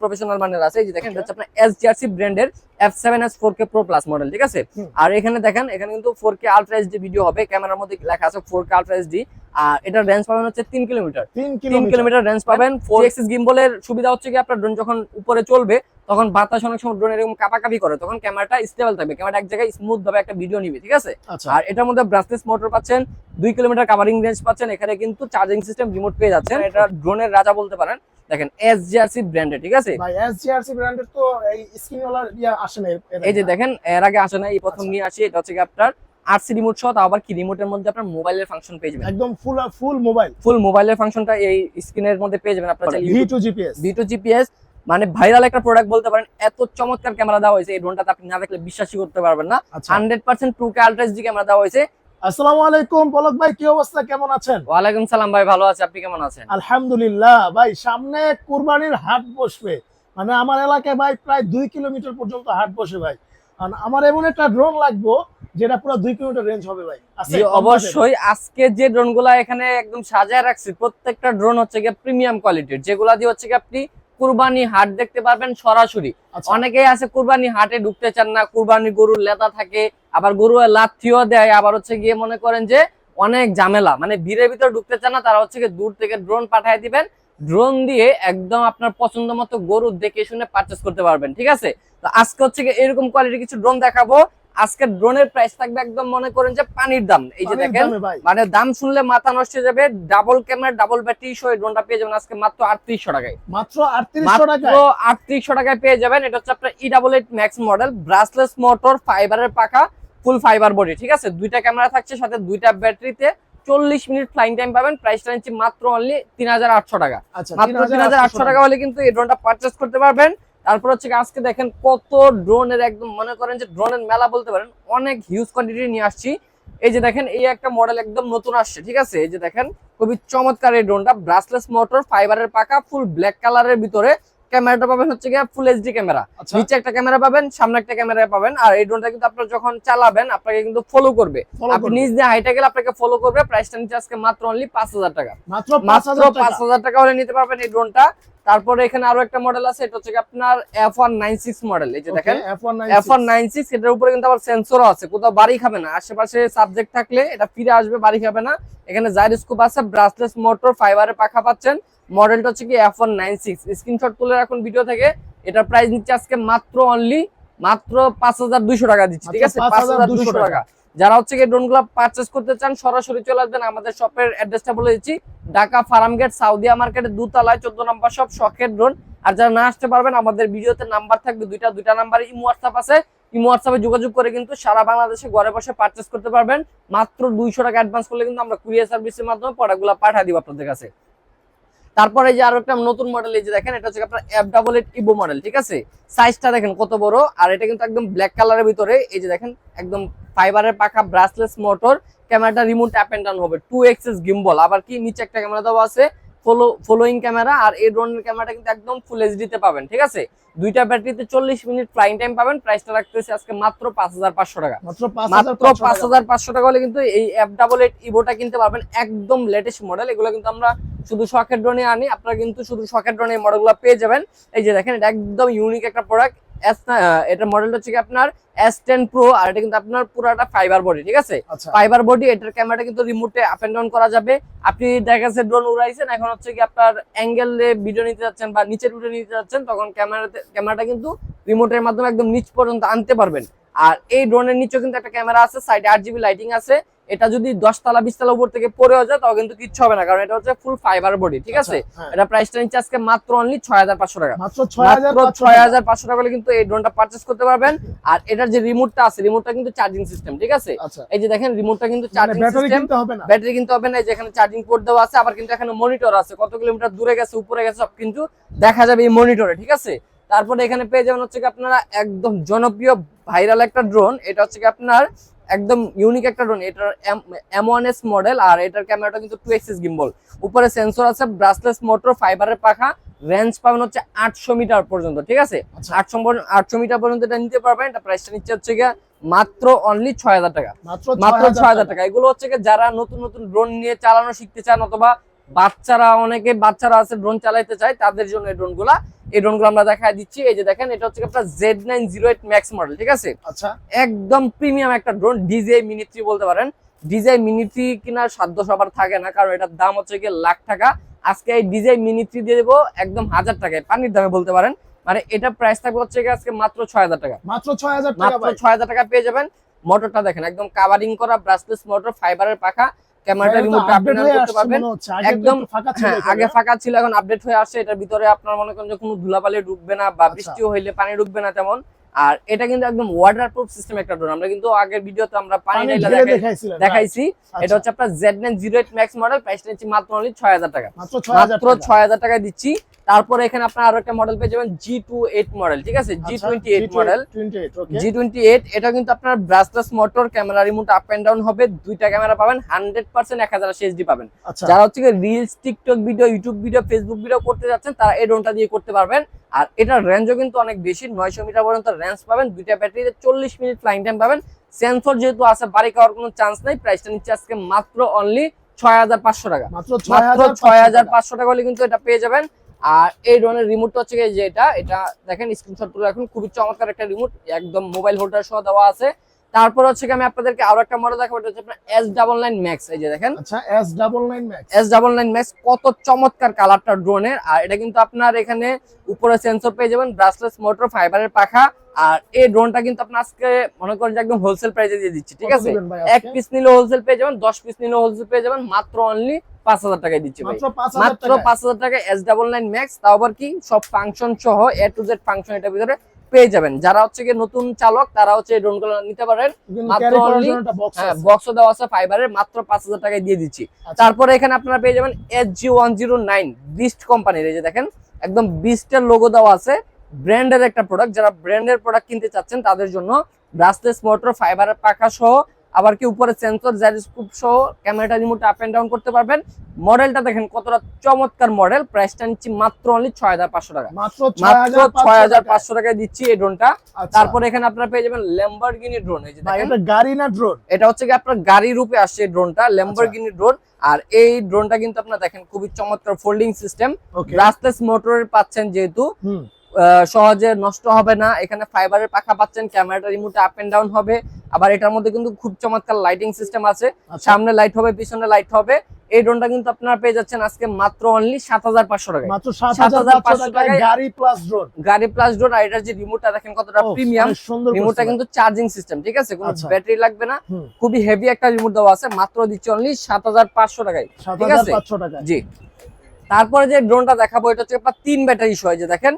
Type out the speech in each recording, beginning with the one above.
Professional মানের আছে। এই যে দেখেন এটা হচ্ছে আপনার এসজিআরসি ব্র্যান্ডের F7s 4K Pro Plus model ঠিক আছে? আর এখানে দেখেন এখানে কিন্তু 4K আলট্রা এইচডি ভিডিও হবে। ক্যামেরার মধ্যে লেখা আছে 4K আলট্রা এইচডি আর এটার রেঞ্জ পাবেন হচ্ছে 3 কিলোমিটার। তিন 3 কিলোমিটার। রেঞ্জ পাবেন। 4 গিম্বলের সুবিধা হচ্ছে কি আপনার ড্রোন যখন উপরে চলবে তখন বাতাস অনেক সময় ড্রোন এরকম কাপাকাপি করে তখন ক্যামেরাটা স্টেবল থাকবে। ক্যামেরা এক জায়গায় স্মুথ ভাবে একটা ভিডিও নিবে ঠিক আছে? আচ্ছা। আর এটার মধ্যে ব্রাসলেস মোটর পাচ্ছেন দুই কিলোমিটার কাভারিং রেঞ্জ পাচ্ছেন। এখানে কিন্তু চার্জিং সিস্টেম রিমোট পেয়ে যাচ্ছেন। এটা ড্রোনের রাজা বলতে পারেন। দেখেন এসজিআরসি ব্র্যান্ডের ঠিক আছে? ভাই এসজিআরসি ব্র্যান্ডের তো এই স্ক্রিনওয়ালা ইয়া আসে না এই যে দেখেন। এর আগে আসে না এই প্রথম আচ্ছা। নিয়ে আসি এটা হচ্ছে আপনার আরসি রিমোট সহ আবার কি রিমোটের মধ্যে আপনার মোবাইলের ফাংশন পেয়ে যাবেন। একদম ফুল ফুল মোবাইল ফুল মোবাইলের ফাংশনটা এই স্ক্রিনের মধ্যে পেয়ে যাবেন আপনার V two GPS V two GPS মানে ভাইরাল একটা প্রোডাক্ট বলতে পারেন এত চমৎকার ক্যামেরা দেওয়া হয়েছে এই ড্রোনটাতে আপনি না দেখলে বিশ্বাসই করতে পারবেন না। Hundred percent two K ultra HD camera দেওয়া হয়েছে আসসালামু আলাইকুম পলক ভাই কি অবস্থা? কেমন আছেন? ওয়ালাইকুম সালাম ভাই ভালো আছে। আপনি কেমন আছেন? আলহামদুলিল্লাহ ভাই সামনে কুরবানির হাট বসবে। মানে আমার এলাকায় ভাই প্রায় দুই কিলোমিটার পর্যন্ত হাট বসে ভাই। আমার এমন একটা ড্রোন লাগবো যেটা পুরো দুই কিলোমিটার রেঞ্জ হবে ভাই? অবশ্যই। আজকে যে ড্রোনগুলা এখানে একদম সাজায় রাখছি প্রত্যেকটা ড্রোন হচ্ছে গিয়ে প্রিমিয়াম কোয়ালিটির যেগুলা দিয়ে হচ্ছে গিয়ে আপনি কুরবানি হাট দেখতে পারবেন সরাসরি। আচ্ছা, অনেকেই আছে কুরবানি হাটে ঢুকতে চান না কুরবানি গরুর লেতা থাকে আবার গরু লাথিও দেয় আবার হচ্ছে গিয়ে মনে করেন যে অনেক ঝামেলা মানে ভিড়ের ভিতরে ঢুকতে চান না তারা হচ্ছে দূর থেকে ড্রোন পাঠিয়ে দিবেন ড্রোন দিয়ে একদম আপনার পছন্দ মতো গরু দেখে শুনে পারচেস করতে পারবেন ঠিক আছে? তো আজকে হচ্ছে গিয়ে এরকম কোয়ালিটির কিছু ড্রোন দেখাবো আজকে ড্রোনের প্রাইস থাকবে একদম মনে করেন যে পানির দাম। এই যে দেখেন মানে দাম শুনলে মাথা নষ্ট হয়ে যাবে। ডাবল ক্যামেরা ডাবল ব্যাটারি সহ ড্রোনটা পেয়ে যাবেন আজকে মাত্র আটত্রিশশো টাকায়। মাত্র আটত্রিশশো টাকায়? আটত্রিশশো টাকায় পেয়ে যাবেন। এটা হচ্ছে আপনার E double eight max model brushless motor ফাইবারের পাখা ফুল ফাইবার বডি ঠিক আছে? দুইটা ক্যামেরা থাকছে সাথে দুইটা ব্যাটারিতে চল্লিশ মিনিট ফ্লাইং টাইম পাবেন। প্রাইসটা নিচ্ছি মাত্র অনলি তিন হাজার আটশো টাকা। আচ্ছা মাত্র তিন হাজার আটশো টাকা হলে কিন্তু এই ড্রোনটা পারচেস করতে পারবেন। তারপর হচ্ছে আজকে দেখেন কত ড্রোনের একদম, মনে করেন যে ড্রোনের মেলা বলতে পারেন, অনেক হিউজ কোয়ান্টিটি নিয়ে আসছি। এই যে দেখেন, এই একটা মডেল একদম নতুন আসছে, ঠিক আছে? এই যে দেখেন, খুবই চমৎকার এই ড্রোনটা ব্রাসলেস মোটর ফাইবারের পাকা ফুল ব্ল্যাক কালারের ভিতরে। ক্যামেরাটা পাবেন হচ্ছে গিয়ে ফুল এইচডি ক্যামেরা। আচ্ছা। নিচে একটা ক্যামেরা পাবেন সামনে একটা ক্যামেরা পাবেন আর এই ড্রোনটা কিন্তু আপনার যখন চালাবেন আপনাকে কিন্তু ফলো করবে। আপনি নিজ দিয়ে হাইটে গেলে আপনাকে ফলো করবে প্রাইসটা নিচে আজকে মাত্র অনলি পাঁচ হাজার টাকা। মাত্র পাঁচ হাজার টাকা। হলে নিতে পারবেন এই ড্রোনটা তারপরে এখানে আরও একটা মডেল আছে এটা হচ্ছে আপনার F one nine six model এই যে দেখেন। এফ ওয়ান নাইন সিক্স এটার উপরে কিন্তু আবার সেন্সরও আছে কোথাও বাড়ি খাবে না। আশেপাশে সাবজেক্ট থাকলে এটা ফিরে আসবে বাড়ি খাবে না। এখানে জাইরোস্কোপ আছে ব্রাসলেস মোটর ফাইবারের পাখা পাচ্ছেন। মডেলটা হচ্ছে কি F one nine six screenshot তুলে রাখুন ভিডিও থেকে। এটার প্রাইস নিচ্ছে আজকে মাত্র অনলি মাত্র পাঁচ হাজার দুইশো টাকা দিচ্ছি ঠিক আছে? পাঁচ হাজার 5,200 দুইশো টাকা। যারা হচ্ছে কি ড্রোনগুলো পারচেস করতে চান সরাসরি চলে আসবেন আমাদের শপের অ্যাড্রেসটা বলে দিচ্ছি। ঢাকা ফার্ম গেট সাউদিয়া মার্কেটের দুতলায় চোদ্দ নম্বর সব শখের ড্রোন আর যারা না আসতে পারবেন আমাদের ভিডিওতে নাম্বার থাকবে দুইটা দুইটা নাম্বারে ইমো হোয়াটসঅ্যাপ আছে। ইমো হোয়াটসঅ্যাপে যোগাযোগ করে কিন্তু সারা বাংলাদেশে ঘরে বসে পারচেস করতে পারবেন। মাত্র দুইশো টাকা অ্যাডভান্স করলে কিন্তু আমরা কুরিয়ার সার্ভিসের মাধ্যমে প্রোডাক্টগুলো পাঠিয়ে দিব আপনাদের কাছে। তারপরে যে আরও একটা নতুন মডেল এই যে দেখেন, এটা হচ্ছে আপনার F double eight Evo model ঠিক আছে? সাইজটা দেখেন কত বড়, আর এটা কিন্তু একদম ব্ল্যাক কালারের ভিতরে, এই যে দেখেন, একদম ফাইবারের পাখা ব্রাসলেস মোটর ক্যামেরাটা রিমোট অ্যাপ অ্যান্ড ডাউন হবে টু এক্সেস গিম্বল আবার কি, নিচে একটা ক্যামেরা দেওয়া আছে ফলোইং ক্যামেরা আর এই ড্রোনের ক্যামেরাটা কিন্তু একদম ফুল এইচডি তে পাবেন ঠিক আছে? দুইটা ব্যাটারিতে চল্লিশ মিনিট ফ্লাইং টাইম পাবেন প্রাইসটা রাখতেছে আজকে মাত্র পাঁচ হাজার পাঁচশো টাকা। মাত্র পাঁচ হাজার পাঁচশো টাকা। হলে কিন্তু এই এফ ডাবল এইট ইভোটা কিনতে পারবেন একদম লেটেস্ট মডেল এগুলো কিন্তু আমরা শুধু শখের ড্রোনে আনি আপনারা কিন্তু শুধু শখের ড্রোনে মডেলগুলো পেয়ে যাবেন। এই যে দেখেন এটা একদম ইউনিক একটা প্রোডাক্ট এস এটা মডেলটা হচ্ছে আপনার এস টেন প্রো আর এটা কিন্তু আপনার পুরোটা ফাইবার বডি ঠিক আছে? আচ্ছা। ফাইবার বডি এটার ক্যামেরাটা কিন্তু রিমোটে আপ এন্ড ডাউন করা যাবে। আপনি দেখা যাচ্ছে ড্রোন উড়াইছেন এখন হচ্ছে কি আপনার অ্যাঙ্গেল ভিডিও নিতে যাচ্ছেন বা নিচের উঠে নিতে যাচ্ছেন তখন ক্যামেরাতে ক্যামেরাটা কিন্তু রিমোটের মাধ্যমে একদম নিচ পর্যন্ত আনতে পারবেন। আর এই ড্রোনের নিচেও কিন্তু একটা ক্যামেরা আছে সাইডে আট জিবি লাইটিং আছে। এটা যদি দশ তলা বিশ তলা উপর থেকে পড়েও যায় তাও কিন্তু কিচ্ছু হবে না কারণ এটা হচ্ছে ফুল ফাইবার বডি ঠিক আছে? আচ্ছা, হ্যাঁ। এটা প্রাইসটা নিচ্ছে আজকে মাত্র অনলি ছয় হাজার পাঁচশো টাকা। মাত্র ছয় হাজার পাঁচশো টাকা। হলে কিন্তু এই ড্রোনটা পারচেস করতে পারবেন। আর এটার যে রিমোটটা আছে রিমোটটা কিন্তু চার্জিং সিস্টেম ঠিক আছে? আচ্ছা। এই যে দেখেন রিমোটটা কিন্তু চার্জিং ব্যাটারি সিস্টেম কিনতে হবে না? ব্যাটারি কিন্তু হবে না এই যে চার্জিং পোর্ট দেওয়া আছে আবার কিন্তু এখানে মনিটর আছে। কত কিলোমিটার দূরে গেছে উপরে গেছে সব কিন্তু দেখা যাবে এই মনিটরে ঠিক আছে? তারপরে এখানে পেয়ে যাবেন হচ্ছে কি আপনারা একদম জনপ্রিয় ভাইরাল একটা ড্রোন এটা হচ্ছে কি আপনার একদম ইউনিক একটা ড্রোন এটার এম ওয়ান এস মডেল আর এটার ক্যামেরাটা কিন্তু টু এক্সিস গিম্বল উপরে সেন্সর আছে ব্রাসলেস মোটর ফাইবারের পাখা রেঞ্জ পাবেন হচ্ছে আটশো মিটার পর্যন্ত ঠিক আছে? আচ্ছা। আটশো আটশো মিটার পর্যন্ত এটা নিতে পারবেন এটা প্রাইসটা নিচ্ছে হচ্ছে গিয়ে মাত্র অনলি ছয় হাজার টাকা। মাত্র ছয় হাজার টাকা। এগুলো হচ্ছে যারা নতুন নতুন ড্রোন নিয়ে চালানো শিখতে চান অথবা বাচ্চারা অনেকে বাচ্চারা আছে ড্রোন চালাইতে চায় তাদের জন্য এই ড্রোনগুলা এই ড্রোনগুলো আমরা দেখা দিচ্ছি। এই যে দেখেন এটা হচ্ছে আপনার Z nine zero eight max model ঠিক আছে? আচ্ছা। একদম প্রিমিয়াম একটা ড্রোন ডিজে মিনিট্রি বলতে পারেন। ডিজে মিনিট্রি কিনার সাধ্য সবার থাকে না কারণ এটার দাম হচ্ছে গিয়ে লাখ টাকা। আজকে এই ডিজে মিনিট্রি দিয়ে দেবো একদম হাজার টাকায় পানির দামে বলতে পারেন। মানে এটা প্রাইস থাকবে হচ্ছে গিয়ে আজকে মাত্র ছয় হাজার টাকা। মাত্র ছয় হাজার টাকা মাত্র ছয় হাজার টাকা পেয়ে যাবেন। মোটরটা দেখেন একদম কাভারিং করা ব্রাসলেস মোটর ফাইবারের পাখা। ক্যামেরাটা রিমোট আপডেট করতে পারবেন। একদম একদম ফাঁকা ছিল হ্যাঁ আগে ফাঁকা ছিল এখন আপডেট হয়ে আসছে। এটার ভিতরে আপনার মনে করেন যে কোনো ধুলাবালি ঢুকবে না বা বৃষ্টি বৃষ্টিও হইলে পানি ঢুকবে না তেমন। আর এটা কিন্তু একদম ওয়াটারপ্রুফ সিস্টেম একটা ড্রোন আমরা কিন্তু আগের ভিডিওতে আমরা পানি ঢেলে দেখাইছি। আচ্ছা, এটা হচ্ছে আপনার Z nine zero eight max model প্রাইসটা নিচ্ছি মাত্র অনলি ছয় হাজার টাকা। মাত্র ছয় হাজার মাত্র টাকা। ছয় হাজার টাকায় দিচ্ছি। তারপরে এখানে আপনার আরও একটা মডেল পেয়ে যাবেন জি টু এইট মডেল ঠিক আছে? G twenty eight model G twenty eight এটা কিন্তু আপনার brushless motor camera remote up and down হবে দুইটা ক্যামেরা পাবেন হান্ড্রেড পার্সেন্ট এক হাজার এইচডি পাবেন। আচ্ছা। যারা হচ্ছে reels TikTok video YouTube video Facebook video করতে যাচ্ছেন তারা এই ড্রোনটা দিয়ে করতে পারবেন। আর এটার রেঞ্জও কিন্তু অনেক বেশি নয়শো মিটার পর্যন্ত রেঞ্জ পাবেন দুইটা ব্যাটারিতে চল্লিশ মিনিট ফ্লাইং টাইম পাবেন। সেন্সর যেহেতু আছে বাড়ি খাওয়ার কোনো চান্স নেই প্রাইসটা নিচ্ছে আজকে মাত্র অনলি ছয় হাজার পাঁচশো টাকা। মাত্র ছয় হাজার পাঁচশো টাকা হলে কিন্তু এটা পেয়ে যাবেন। আর এই ড্রোনের রিমোটটা হচ্ছে যে এটা এটা দেখেন স্ক্রিনশট তুলে রাখুন খুবই চমৎকার একটা রিমোট একদম মোবাইল হোল্ডার সহ দেওয়া আছে। তারপর হচ্ছে কি আমি আপনাদেরকে আরও একটা মডেল দেখাবো এটা হচ্ছে আপনার এস ডাবল নাইন ম্যাক্স এই যে দেখেন। আচ্ছা S double nine max S double nine max কত চমৎকার কালারটা ড্রোনের আর এটা কিন্তু আপনার এখানে উপরে সেন্সর পেয়ে যাবেন ব্রাসলেস মোটর ফাইবারের পাখা আর এই ড্রোনটা কিন্তু আপনার আজকে মনে করেন যে একদম হোলসেল প্রাইসে দিয়ে দিচ্ছি ঠিক আছে? এক পিস নিলে হোলসেল পেয়ে যাবেন দশ পিস নিলে হোলসেল পেয়ে যাবেন মাত্র অনলি পাঁচ হাজার টাকায় দিচ্ছি মাত্র পাঁচ হাজার টাকা এস ডাবল নাইন ম্যাক্স তাও আবার কি সব ফাংশন সহ এ টু জেড ফাংশন এটার ভিতরে পেয়ে যাবেন। যারা হচ্ছে কি নতুন চালক তারা হচ্ছে এই ড্রোনগুলো নিতে পারেন মাত্র অনলি box হ্যাঁ। বক্সও দেওয়া আছে ফাইবারের মাত্র পাঁচ হাজার টাকায় দিয়ে দিচ্ছি। আচ্ছা, তারপরে এখানে আপনারা পেয়ে যাবেন S G one zero nine beast কোম্পানির এই যে দেখেন একদম বিস্টের লোগো দেওয়া আছে। ব্র্যান্ডের একটা প্রোডাক্ট যারা ব্র্যান্ডের প্রোডাক্ট কিনতে চাচ্ছেন তাদের জন্য ব্রাসলেস মোটর ফাইবারের পাখা সহ আবার কি উপরে সেন্সর জাইরোস্কোপ সহ ক্যামেরাটা রিমোট আপ এন্ড ডাউন করতে পারবেন। মডেলটা দেখেন কতটা চমৎকার মডেল প্রাইসটা নিচ্ছি মাত্র অনলি ছয় হাজার পাঁচশো টাকা। মাত্র ছয় হাজার পাঁচশো টাকায় দিচ্ছি এই ড্রোনটা আচ্ছা। তারপরে এখানে আপনারা পেয়ে যাবেন ল্যাম্বরগিনি ড্রোন এই যে দেখেন। এটা গাড়ি না ড্রোন এটা হচ্ছে কি আপনার গাড়ি রূপে আসছে এই ড্রোনটা ল্যাম্বরগিনি ড্রোন আর এই ড্রোনটা কিন্তু আপনারা দেখেন খুবই চমৎকার ফোল্ডিং সিস্টেম ব্রাসলেস মোটরের পাচ্ছেন যেহেতু। সহজে নষ্ট হবে না। এখানে ফাইবারের পাখা পাচ্ছেন ক্যামেরাটা রিমোট আপ এন্ড ডাউন হবে। আবার এটার মধ্যে কিন্তু খুব চমৎকার লাইটিং সিস্টেম আছে। আচ্ছা। সামনে লাইট হবে পিছনে লাইট হবে। এই ড্রোনটা কিন্তু আপনারা পেয়ে যাচ্ছেন আজকে মাত্র অনলি সাত হাজার পাঁচশো টাকায়। মাত্র সাত হাজার পাঁচশো টাকায় গাড়ি প্লাস ড্রোন গাড়ি প্লাস ড্রোন আর এটার যে রিমোটটা দেখেন কতটা প্রিমিয়াম সুন্দর রিমোটটা কিন্তু চার্জিং সিস্টেম ঠিক আছে? কোনো আচ্ছা। ব্যাটারি লাগবে না। খুবই হেভি একটা রিমোট দেওয়া আছে মাত্র দিচ্ছে অনলি সাত হাজার পাঁচশো টাকায় ঠিক আছে? জি। তারপরে যে ড্রোনটা দেখাবো এটা হচ্ছে আপনার তিন ব্যাটারি সহ যে দেখেন।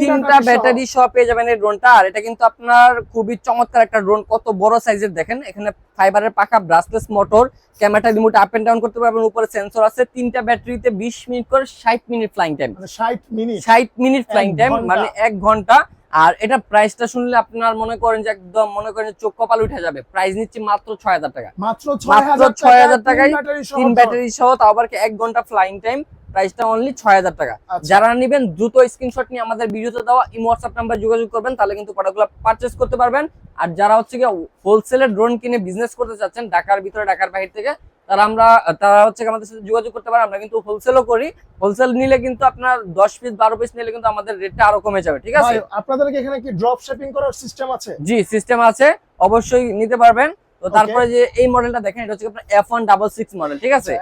তিনটা ব্যাটারি সহ পেয়ে যাবেন এই ড্রোনটা আর এটা কিন্তু আপনার খুবই চমৎকার একটা ড্রোন কত বড় সাইজের দেখেন। এখানে ফাইবারের পাখা ব্রাসলেস মোটর ক্যামেরাটা রিমোট আপ এন্ড ডাউন করতে পারবেন। উপরে সেন্সর আছে। তিনটা ব্যাটারিতে বিশ মিনিট করে ষাট মিনিট ফ্লাইং টাইম মানে ষাট মিনিট ষাট মিনিট ফ্লাইং টাইম মানে এক ঘণ্টা। আর এটা প্রাইসটা শুনলে আপনার মনে করেন যে একদম মনে করেন যে চোখ কপাল উঠে যাবে। প্রাইস নিচ্ছি মাত্র ছয় হাজার টাকা। মাত্র ছয় হাজার 6,000 টাকায় তিন ব্যাটারি সহ। তাও আবার কি এক ঘণ্টা ফ্লাইং টাইম প্রাইসটা অনলি ছয় হাজার টাকা। আচ্ছা। যারা নেবেন দ্রুত স্ক্রিনশট নিয়ে আমাদের ভিডিওতে দেওয়া ইমো হোয়াটসঅ্যাপ নাম্বার যোগাযোগ করবেন তাহলে কিন্তু প্রোডাক্টগুলো পারচেস করতে পারবেন। আর যারা হচ্ছে গিয়ে হোলসেলের ড্রোন কিনে বিজনেস করতে চাচ্ছেন ঢাকার ভিতরে ঢাকার বাহির থেকে তারা আমরা তারা হচ্ছে আমাদের সাথে যোগাযোগ করতে পারে। আমরা কিন্তু হোলসেলও করি। হোলসেল নিলে কিন্তু আপনার দশ পিস বারো পিস নিলে কিন্তু আমাদের রেটটা আরও কমে যাবে ঠিক আছে? আপনাদের কি এখানে কি ড্রপ শিপিং করার সিস্টেম আছে? জি সিস্টেম আছে। অবশ্যই নিতে পারবেন। তো তারপরে যে এই মডেলটা দেখেন এটা হচ্ছে আপনার F one double six model ঠিক আছে?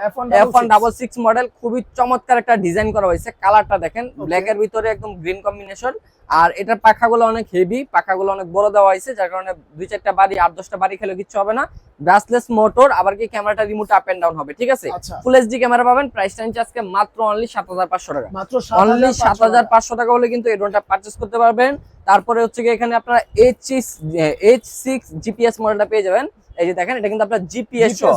F one double six model খুবই চমৎকার একটা ডিজাইন করা হয়েছে। কালারটা দেখেন. ব্ল্যাক এর ভিতরে একদম গ্রিন কম্বিনেশন আর এটার পাখাগুলো অনেক হেভি পাখাগুলো অনেক বড় দেওয়া হয়েছে যার কারণে দুই চারটা বাড়ি আট দশটা বাড়ি খেলে কিছু হবে না। ব্রাসলেস মোটর আবার কি ক্যামেরাটা রিমোট আপ এন্ড ডাউন হবে ঠিক আছে? ফুল এইচডি ক্যামেরা পাবেন প্রাইস টাইম আজকে মাত্র অনলি সাত হাজার পাঁচশো টাকা। মাত্র অনলি সাত হাজার টাকা। পাঁচশো টাকা হলে কিন্তু এই ড্রোনটা পারচেস করতে পারবেন। তারপরে হচ্ছে কি এখানে আপনারা এইচ এইচ সিক্স জিপিএস মডেলটা পেয়ে যাবেন। এই যে দেখেন এটা কিন্তু আপনার জিপিএস আচ্ছা।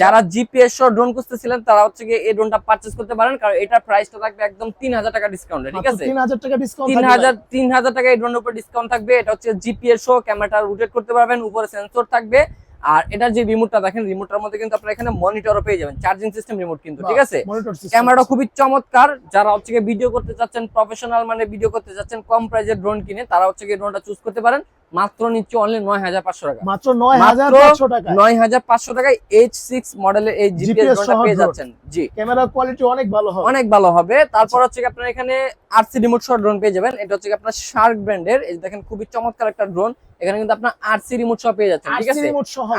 যারা জিপিএস ড্রোন খুঁজতেছিলেন তারা হচ্ছে গিয়ে এই ড্রোনটা পারচেস করতে পারেন কারণ এটার প্রাইসটা থাকবে একদম তিন হাজার টাকা ডিসকাউন্টে ঠিক আছে? 3000 টাকা ডিসকাউন্ট তিন হাজার তিন হাজার টাকা এই ড্রোনের উপর ডিসকাউন্ট থাকবে। এটা হচ্ছে জিপিএস সহ ক্যামেরাটা রোটেট করতে পারবেন উপরে সেন্সর থাকবে। আর এটার যে রিমোটটা দেখেন রিমোটটার মধ্যে কিন্তু আপনারা এখানে মনিটরও পেয়ে যাবেন। চার্জিং সিস্টেম রিমোট কিন্তু ঠিক আছে? ক্যামেরাটা খুবই চমৎকার। যারা হচ্ছে ভিডিও করতে চাচ্ছেন প্রফেশনাল মানে ভিডিও করতে চাচ্ছেন কম প্রাইজের ড্রোন কিনে তারা হচ্ছে ড্রোনটা চুজ করতে পারেন। মাত্র নিচ্ছে অনলি নয় হাজার পাঁচশো টাকা। মাত্র নয় হাজার পাঁচশো টাকা নয় হাজার পাঁচশো টাকায় এইচ সিক্স মডেলের এই জিপিএস পেয়ে যাচ্ছেন। জি। ক্যামেরা কোয়ালিটি অনেক ভালো হবে। অনেক ভালো হবে। তারপর। হচ্ছে আপনার এখানে আরসি রিমোট সহ ড্রোন পেয়ে যাবেন। এটা হচ্ছে আপনার শার্ক ব্র্যান্ডের এই দেখেন খুবই চমৎকার একটা ড্রোন এখানে কিন্তু আপনার আরসি রিমোট সহ পেয়ে যাচ্ছেন ঠিক আছে?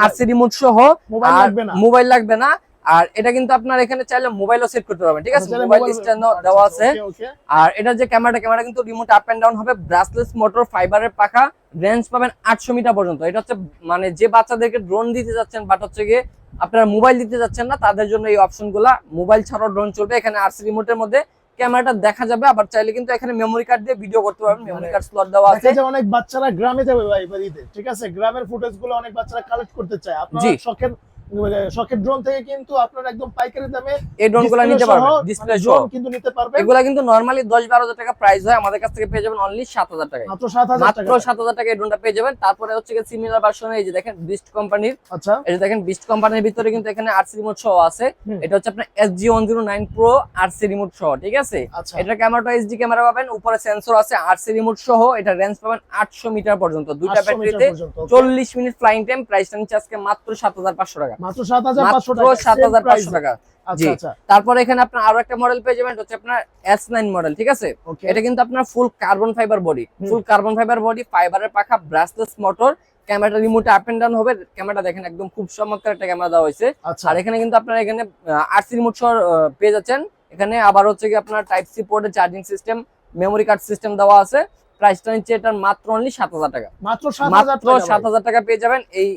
আরসি রিমোট সহ মোবাইল লাগবে না। মোবাইল লাগবে না। আর এটা কিন্তু আপনার এখানে চাইলে মোবাইলও সেট করতে পারবেন ঠিক আছে? মোবাইল mobile- স্ট্যান্ড আচ্ছা, দেওয়া আচ্ছা, আছে। আর এটার যে ক্যামেরাটা ক্যামেরা কিন্তু রিমোট আপ এন্ড ডাউন হবে। ব্রাসলেস মোটর ফাইবারের পাখা রেঞ্জ পাবেন আটশো মিটার পর্যন্ত। এটা হচ্ছে মানে যে বাচ্চাদেরকে ড্রোন দিতে যাচ্ছেন বাট হচ্ছে গিয়ে আপনারা মোবাইল দিতে যাচ্ছেন না তাদের জন্য এই অপশনগুলা মোবাইল ছাড়াও ড্রোন চলবে এখানে আরসি রিমোটের মধ্যে। ক্যামেরাটা দেখা যাবে আবার চাইলে কিন্তু এখানে মেমোরি কার্ড দিয়ে ভিডিও করতে পারবেন। মেমোরি কার্ড স্লট দেওয়া আছে। দেখা অনেক বাচ্চারা গ্রামে যাবে ভাই ঈদে ঠিক আছে? গ্রামের ফুটেজগুলো অনেক বাচ্চারা কালেক্ট করতে চায়। আপনারা। শখের মানে শখের ড্রোন থেকে কিন্তু আপনারা একদম পাইকারি দামে এই ড্রোনগুলা নিতে পারবেন ডিসপ্লে সহ কিন্তু নিতে পারবেন। এগুলা কিন্তু নর্মালি দশ বারো হাজার টাকা প্রাইস হয় আমাদের কাছ থেকে পেয়ে যাবেন অনলি সাত হাজার টাকায়। মাত্র সাত হাজার মাত্র টাকা সাত হাজার টাকা এই ড্রোনটা পেয়ে যাবেন। তারপরে হচ্ছে সিমিলার ভার্সনে এই যে দেখেন বিস্ট কোম্পানির আচ্ছা। এই যে দেখেন বিস্ট কোম্পানির ভিতরে কিন্তু এখানে আরসি রিমোট সহ আছে। এটা হচ্ছে আপনার S G one zero nine pro RC remote সহ ঠিক আছে? আচ্ছা। এটা ক্যামেরাটা এইচডি ক্যামেরা পাবেন উপরে সেন্সর আছে আরসি রিমোট সহ এটা রেঞ্জ পাবেন আটশো মিটার পর্যন্ত। দুইটা ব্যাটারিতে পর্যন্ত, okay। চল্লিশ মিনিট ফ্লাইং টাইম প্রাইসটা নিচ্ছে আজকে মাত্র সাত হাজার পাঁচশো টাকা। মাত্র সাত হাজার পাঁচশো মাত্র টাকা সাত same হাজার price। পাঁচশো টাকা। আচ্ছা জি। আচ্ছা। তারপরে এখানে আপনার আরও একটা মডেল পেয়ে যাবেন হচ্ছে আপনার এস নাইন মডেল ঠিক আছে? এটা কিন্তু আপনার full carbon fibre body full carbon fibre body ফাইবারের পাখা brushless motor camera remote up and down হবে দেখেন একদম খুব চমৎকার একটা ক্যামেরা দেওয়া হয়েছে। আচ্ছা। আর এখানে কিন্তু আপনারা এখানে আরসি রিমোট সহ পেয়ে যাচ্ছেন। এখানে আবার হচ্ছে কি আপনার টাইপ সি পোর্টের charging system memory card system দেওয়া আছে। প্রাইসটা নিচ্ছে এটার মাত্র অনলি সাত হাজার টাকা। মাত্র মাত্র সাত হাজার টাকা পেয়ে যাবেন এই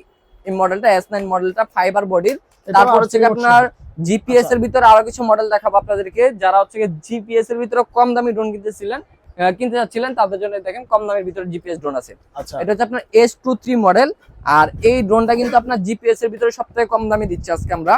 এই মডেলটা এস নাইন মডেলটা ফাইবার বডির তারপর হচ্ছে আপনার জিপিএস আচ্ছা। এর ভিতরে আরও কিছু মডেল দেখাবো আপনাদেরকে। যারা হচ্ছে জিপিএস এর ভিতরে কম দামি ড্রোন কিনতেছিলেন আহ, কিনতে যাচ্ছিলেন তাদের জন্য দেখেন কম দামের ভিতরে জিপিএস ড্রোন আছে। আচ্ছা। এটা হচ্ছে আপনার এস টু থ্রি মডেল আর এই ড্রোনটা কিন্তু আপনার জিপিএস এর ভিতরে সব থেকে কম দামে দিচ্ছি আজকে আমরা।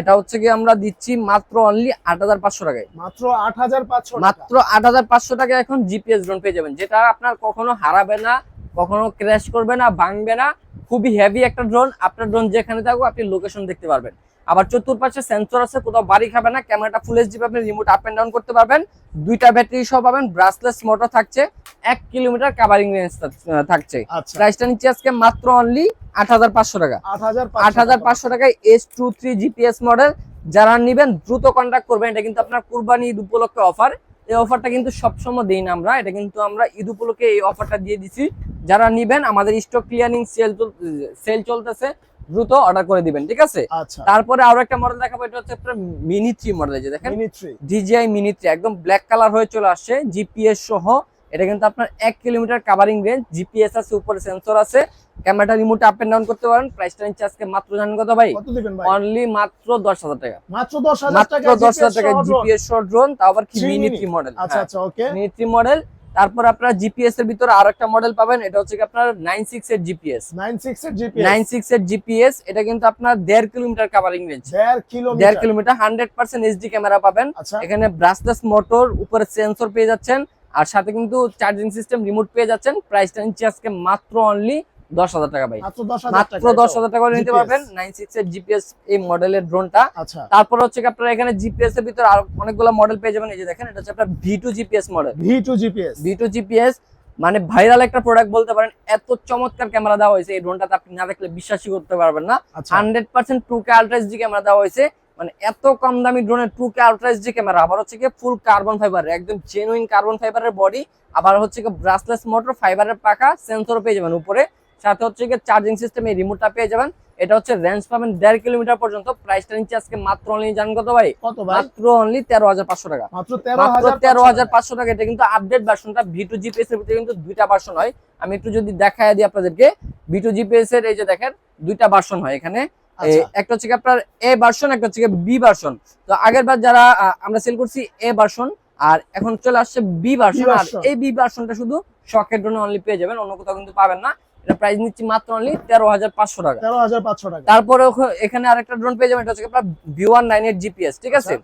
এটা হচ্ছে কি আমরা দিচ্ছি মাত্র অনলি আট হাজার পাঁচশো টাকায়। মাত্র আট হাজার পাঁচশো মাত্র আট হাজার পাঁচশো টাকায় এখন জিপিএস ড্রোন পেয়ে যাবেন যেটা আপনার কখনো হারাবে না কখনো ক্র্যাশ করবে না ভাঙবে না। খুবই হেভি একটা ড্রোন আপনার ড্রোন যেখানে থাকুক আপনি লোকেশন দেখতে পারবেন। আবার চতুর্পাশে সেন্সর আছে কোথাও বাড়ি খাবে না ক্যামেরাটা ফুল এইচডি পাবেন রিমোট আপ এন্ড ডাউন করতে পারবেন। দুইটা ব্যাটারি সহ পাবেন ব্রাসলেস মোটর থাকছে। এক কিলোমিটার কাভারিং রেঞ্জ থাকছে। আচ্ছা। প্রাইসটা নিচ্ছে আজকে মাত্র অনলি আট হাজার পাঁচশো টাকা। আট হাজার আট হাজার পাঁচশো টাকায় S two three GPS model যারা নিবেন দ্রুত কন্ট্যাক্ট করবেন। এটা কিন্তু আপনার কুরবানি ঈদ উপলক্ষে অফার এই অফারটা কিন্তু সবসময় দিই না আমরা। এটা কিন্তু আমরা ঈদ উপলক্ষে এই অফারটা দিয়ে দিছি। যারা নিবেন আমাদের স্টক ক্লিয়ারিং সেল সেল চলতেছে দ্রুত অর্ডার করে দিবেন ঠিক আছে? আচ্ছা। তারপরে আরও একটা মডেল দেখাবো এটা হচ্ছে আপনার মিনি থ্রি মডেল যে দেখেন। Mini three DJI mini three একদম ব্ল্যাক কালার হয়ে চলে আসছে জিপিএস সহ। এটা কিন্তু আপনার এক কিলোমিটার কাভারিং রেঞ্জ জিপিএস আছে উপরে সেন্সর আছে। ক্যামেরাটা রিমোট আপ এন্ড ডাউন করতে পারেন প্রাইসটা নিচ্ছে আজকে মাত্র জানেন কত ভাই? কত দিবেন ভাই? অনলি মাত্র দশ হাজার টাকা। মাত্র দশ হাজার টাকা দশ হাজার টাকা জিপিএস ড্রোন তাও আবার কি মিনি থ্রি মডেল আচ্ছা আচ্ছা ওকে মিনি থ্রি মডেল তারপর আপনার জিপিএস এর ভিতরে আর একটা মডেল পাবেন এটা হচ্ছে আপনার নাইন সিক্স এর জিপিএস নাইন সিক্স এর জিপিএস নাইন সিক্স এর জিপিএস এটা কিন্তু আপনার দেড় কিলোমিটার কাভারিং রেঞ্জ দেড় kilometre. Hundred percent HD camera পাবেন। আচ্ছা। এখানে ব্রাসলেস মোটর উপরে সেন্সর পেয়ে যাচ্ছেন আর সাথে কিন্তু চার্জিং সিস্টেম রিমোট পেয়ে যাচ্ছেন। প্রাইসটা নিচ্ছে আজকে মাত্র অনলি দশ হাজার টাকা ভাই। মাত্র দশ হাজার টাকা নিতে পারবেন। নাইন সিক্স এর জিপিএস এই মডেলের ড্রোনটা আচ্ছা। তারপর হচ্ছে আপনারা এখানে জিপিএস এর ভিতরে আর অনেকগুলো মডেল পেয়ে যাবেন। এই যে দেখেন এটা হচ্ছে আপনার V two GPS model V two GPS V two GPS মানে ভাইরাল একটা প্রোডাক্ট বলতে পারেন। এত চমৎকার ক্যামেরা দেওয়া হয়েছে এই ড্রোনটাতে আপনি না দেখলে বিশ্বাসই করতে পারবেন না। Hundred percent two K ultra G camera দেওয়া হয়েছে। মানে এত কম দামি ড্রোনের two K ultra G camera আবার হচ্ছে কি ফুল কার্বন ফাইবার একদম জেনুইন কার্বন ফাইবারের বডি আবার হচ্ছে কি ব্রাসলেস মোটর ফাইবারের পাকা সেন্সর পেয়ে যাবেন উপরে। সাথে হচ্ছে কি চার্জিং সিস্টেম এই রিমোটটা পেয়ে যাবেন। এটা হচ্ছে রেঞ্জ পাবেন দেড় কিলোমিটার পর্যন্ত। প্রাইসটা নিচ্ছে আজকে মাত্র অনলি জানেন কত ভাই? কত ভাই? মাত্র অনলি তেরো হাজার পাঁচশো টাকা। মাত্র তেরো হাজার পাঁচশো টাকা। এটা কিন্তু আপডেট ভার্সনটা ভি টু জিপিএস এর ভিতরে কিন্তু দুইটা ভার্সন হয়। আমি একটু যদি দেখায় দিই আপনাদেরকে। ভি টু জিপিএস এর এই যে দেখেন দুইটা ভার্সন হয় এখানে। আচ্ছা। একটা হচ্ছে আপনার এ ভার্সন একটা হচ্ছে বি ভার্সন তো আগের বার যারা আমরা সেল করছি এ ভার্সন আর এখন চলে আসছে বি ভার্সন আর এই বি ভার্সনটা শুধু শখের জন্য অনলি পেয়ে যাবেন। অন্য কোথাও কিন্তু পাবেন না। এটা প্রাইস নিচ্ছি মাত্র অনলি তেরো হাজার পাঁচশো টাকা। তেরো হাজার পাঁচশো টাকা। তারপরে এখানে আরেকটা ড্রোন পেয়ে যাবেন এটা হচ্ছে আপনার ভি ওয়ান নাইন এর জিপিএস ঠিক আছে?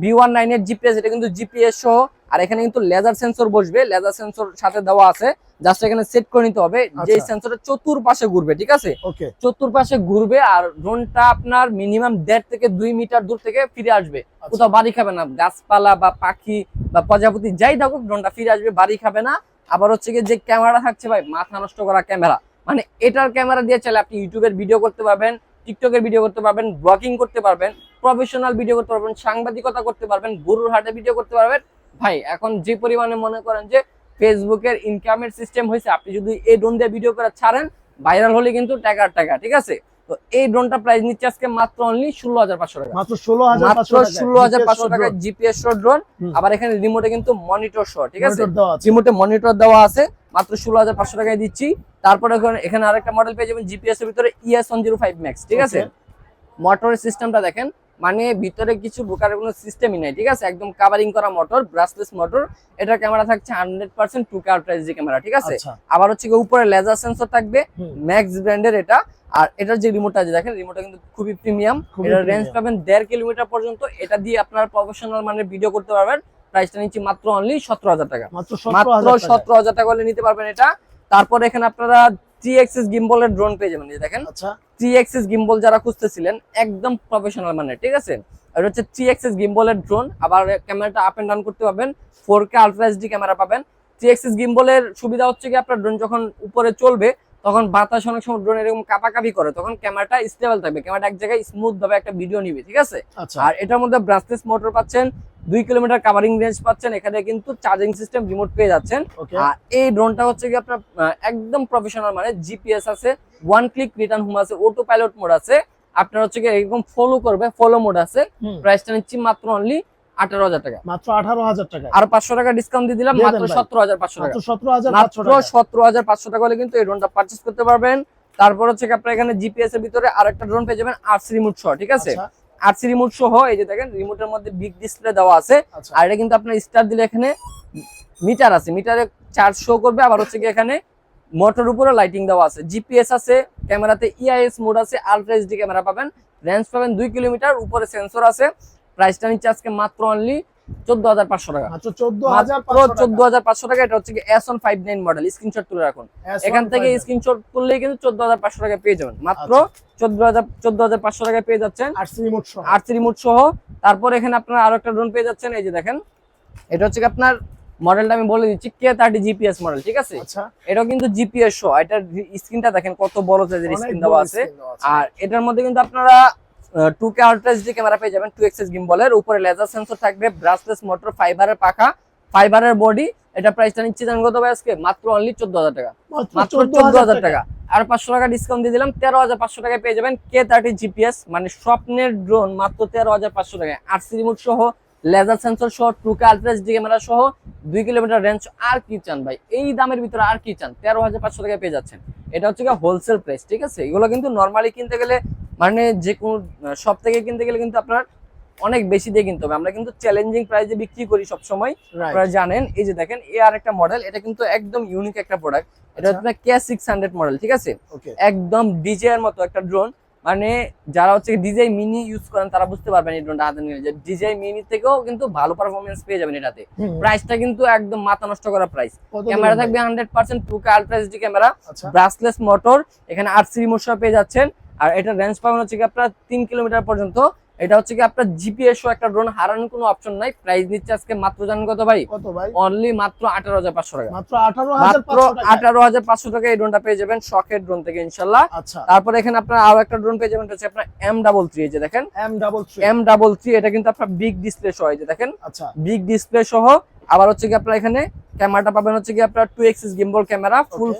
ভি ওয়ান নাইন এর জিপিএস এটা কিন্তু জিপিএস সহ আর এখানে কিন্তু লেজার সেন্সর বসবে লেজার সেন্সর সাথে দেওয়া আছে। জাস্ট এখানে সেট করে নিতে হবে যে আচ্ছা। সেন্সরটা চতুর্পাশে ঘুরবে ঠিক আছে? চতুর্পাশে ঘুরবে আর ড্রোনটা আপনার মিনিমাম দেড় থেকে দুই মিটার দূর থেকে ফিরে আসবে। আচ্ছা। কোথাও বাড়ি খাবে না গাছপালা বা পাখি বা প্রজাপতি যাই থাকুক ড্রোনটা ফিরে আসবে বাড়ি খাবে না। আবার হচ্ছে যে ক্যামেরা থাকছে ভাই মাথা নষ্ট করা ক্যামেরা মানে এটার ক্যামেরা দিয়ে চাইলে আপনি ইউটিউবের ভিডিও করতে পারবেন টিকটকের ভিডিও করতে পারবেন ব্লগিং করতে পারবেন প্রফেশনাল ভিডিও করতে পারবেন, সাংবাদিকতা করতে পারবেন, গরুর হাটে ভিডিও করতে পারবেন। ভাই, এখন যে পরিমাণে মনে করেন যে ফেসবুকের ইনকামের সিস্টেম হয়েছে, আপনি যদি এই ড্রোন দিয়ে ভিডিও করে ছাড়েন ভাইরাল হলে কিন্তু টাকার টাকা, ঠিক আছে? তো এই ড্রোনটা প্রাইস নিচ্ছে আজকে মাত্র অনলি ষোলো হাজার পাঁচশো টাকা। মাত্র ষোলো হাজার ষোলো হাজার পাঁচশো টাকা জিপিএস ড্রোন আবার এখানে রিমোটে কিন্তু মনিটর সহ ঠিক আছে? রিমোটে মনিটর দেওয়া আছে মাত্র ষোলো হাজার পাঁচশো টাকায় দিচ্ছি। তারপরে এখানে- আরেকটা মডেল পেয়ে যাবেন জিপিএস এর ভিতরে ES one zero five max ঠিক আছে? মোটরের সিস্টেমটা দেখেন মানে ভিতরে কিছু ঢোকার কোনো সিস্টেমই নাই ঠিক আছে? একদম কাভারিং করা মোটর ব্রাসলেস মোটর এটার ক্যামেরা থাকছে হান্ড্রেড পার্সেন্ট টু কার প্রাইস ক্যামেরা ঠিক আছে? আচ্ছা। আবার হচ্ছে উপরে লেজার সেন্সর থাকবে। ম্যাক্স ব্র্যান্ডের এটা। আর এটার যে রিমোটটা আছে দেখেন রিমোটটা কিন্তু খুবই প্রিমিয়াম এটার রেঞ্জ পাবেন দেড় কিলোমিটার পর্যন্ত। এটা দিয়ে আপনার প্রফেশনাল মানে ভিডিও করতে পারবেন। প্রাইসটা নিচ্ছি মাত্র অনলি সতেরো হাজার টাকা। মাত্র সতেরো হাজার টাকা। হলে নিতে পারবেন এটা। তারপর এখানে আপনারা থ্রি এক্সিস গিম্বলের ড্রোন পেয়ে যাবেন দেখেন। থ্রি এক্সিস গিম্বল যারা খুঁজতেছিলেন একদম প্রফেশনাল মানে ঠিক আছে? এটা হচ্ছে থ্রি এক্সিস গিম্বলের ড্রোন আবার ক্যামেরাটা আপ এন্ড ডাউন করতে পারবেন। Four K ultra HD camera পাবেন। থ্রি এক্সিস গিম্বলের সুবিধা হচ্ছে কি আপনার ড্রোন যখন উপরে চলবে তখন বাতাস অনেক সময় ড্রোন এরকম কাপাকাপি করে তখন ক্যামেরাটা স্টেবল থাকবে। ক্যামেরাটা এক জায়গায় স্মুথ ভাবে একটা ভিডিও নিবে ঠিক আছে? আচ্ছা। আর এটার মধ্যে ব্রাসলেস মোটর পাচ্ছেন দুই কিলোমিটার কাভারিং রেঞ্জ পাচ্ছেন এখানে কিন্তু চার্জিং সিস্টেম রিমোট পেয়ে যাচ্ছেন। আর এই ড্রোনটা হচ্ছে কি আপনার একদম প্রফেশনাল মানে জিপিএস আছে ওয়ান ক্লিক রিটার্ন হোম আছে অটো পাইলট মোড আছে। আপনার হচ্ছে কি এরকম ফলো করবে ফলো মোড আছে। প্রাইসটা নিচ্ছি মাত্র অনলি আঠারো হাজার টাকা। মাত্র আঠারো হাজার টাকা আর পাঁচশো টাকা ডিসকাউন্ট দিয়ে দিলাম মাত্র সতেরো হাজার পাঁচশো টাকা। সতেরো হাজার মাত্র সতেরো হাজার পাঁচশো টাকা হলে কিন্তু এই ড্রোনটা পারচেস করতে পারবেন। তারপর হচ্ছে আপনার এখানে জিপিএস এর ভিতরে আরেকটা ড্রোন পেয়ে যাবেন আরসি রিমোট সহ ঠিক আছে? আচ্ছা, আরসি রিমোট সহ এই যে দেখেন রিমোটের মধ্যে বিগ ডিসপ্লে দেওয়া আছে। আচ্ছা। আর এটা কিন্তু আপনার স্টার দিলে এখানে মিটার আছে। মিটারে চার্জ শো করবে আবার হচ্ছে কি এখানে মোটর উপরে লাইটিং দেওয়া আছে। জিপিএস আছে ক্যামেরাতে ইআইএস মোড আছে আলট্রা এইচডি ক্যামেরা পাবেন। রেঞ্জ পাবেন দুই কিলোমিটার উপরে সেন্সর আছে। প্রাইসটা নিচ্ছে আজকে মাত্র অনলি চোদ্দ হাজার পাঁচশো টাকা। চোদ্দ হাজার পাঁচশো টাকা। এটা হচ্ছে S one five nine model screenshot তুলে রাখুন। এখান থেকে স্ক্রিনশট তুললেই কিন্তু চোদ্দ হাজার পাঁচশো টাকা পেয়ে যাবেন। মাত্র চোদ্দ হাজার চোদ্দ হাজার পাঁচশো টাকা পেয়ে যাচ্ছেন। আরসি রিমোট সহ। তারপর এখানে আপনার আরও একটা ড্রোন পেয়ে যাচ্ছেন এই যে দেখেন। এটা হচ্ছে কি আপনার মডেলটা আমি বলে দিচ্ছি কে থার্টি জিপিএস মডেল ঠিক আছে? আচ্ছা। এটাও কিন্তু জিপিএস সহ। এটার স্ক্রিনটা দেখেন কত বড় সাইজের স্ক্রিন দেওয়া আছে। আর এটার মধ্যে কিন্তু আপনারা two K ultra HD camera পেয়ে যাবেন টু গিম্বলের উপরে লেজার সেন্সর থাকবে ব্রাসলেস মোটর ফাইবারের পাখা ফাইবারের বডি এটা প্রাইসটা নিচ্ছে জানেন কত ভাই আজকে? মাত্র অনলি চোদ্দ হাজার টাকা। মাত্র চোদ্দ হাজার টাকা। আর পাঁচশো টাকা ডিসকাউন্ট দিয়ে দিলাম তেরো হাজার পাঁচশো টাকায় পেয়ে যাবেন কে থার্টি জিপিএস মানে স্বপ্নের ড্রোন মাত্র তেরো হাজার পাঁচশো টাকায়। আরসি রিমোট সহ লেজার সেন্সর সহ two K ultra HD camera সহ দুই কিলোমিটার রেঞ্জ আর কি চান ভাই? এই দামের ভিতরে আর কি চান? তেরো হাজার পাঁচশো টাকায় পেয়ে যাচ্ছেন। এটা হচ্ছে হোলসেল প্রাইস ঠিক আছে? এগুলো কিন্তু নর্মালি কিনতে গেলে মানে যে কোনো সব থেকে কিনতে গেলে কিন্তু আপনার অনেক বেশি দিয়ে কিনতে হবে। আমরা কিন্তু চ্যালেঞ্জিং প্রাইসে বিক্রি করি সব সময় আপনারা জানেন। এই যে দেখেন এ আর একটা মডেল এটা কিন্তু একদম ইউনিক একটা প্রোডাক্ট এটা আচ্ছা। হচ্ছে কে সিক্স হান্ড্রেড মডেল ঠিক আছে? একদম ডিজে এর মতো একটা ড্রোন মানে যারা হচ্ছে ডিজাই মিনি ইউজ করেন তারা বুঝতে পারবেন এই ড্রোনটা হাতে নিয়ে ডিজাই মিনি থেকেও কিন্তু ভালো পারফরমেন্স পেয়ে যাবেন এটাতে। প্রাইসটা কিন্তু একদম মাথা নষ্ট করা প্রাইস ক্যামেরা থাকবে hundred percent two K ultra HD camera brushless motor এখানে আট সি রিমোট পেয়ে যাচ্ছেন। আর এটা রেঞ্জ পাবেন হচ্ছে আপনার তিন কিলোমিটার পর্যন্ত। এটা হচ্ছে কি আপনার জিপিএস একটা ড্রোন হারানোর কোনো অপশন নাই। প্রাইস নিচ্ছে আজকে মাত্র জানেন কত ভাই? কত ভাই? অনলি মাত্র আঠারো হাজার পাঁচশো টাকা। মাত্র আঠারো হাজার মাত্র আঠারো হাজার পাঁচশো টাকা এই ড্রোনটা পেয়ে যাবেন শখের ড্রোন থেকে ইনশাল্লাহ। আচ্ছা। তারপর এখানে আপনার আরও একটা ড্রোন পেয়ে যাবেন হচ্ছে আপনার এম ডাবল থ্রি এই যে দেখেন। M double three M double three এটা কিন্তু আপনার বিগ ডিসপ্লে সহ এই যে দেখেন। আচ্ছা। বিগ ডিসপ্লে সহ আবার হচ্ছে কি আপনার এখানে ক্যামেরাটা পাবেন হচ্ছে কি আপনার two axis gimbal camera full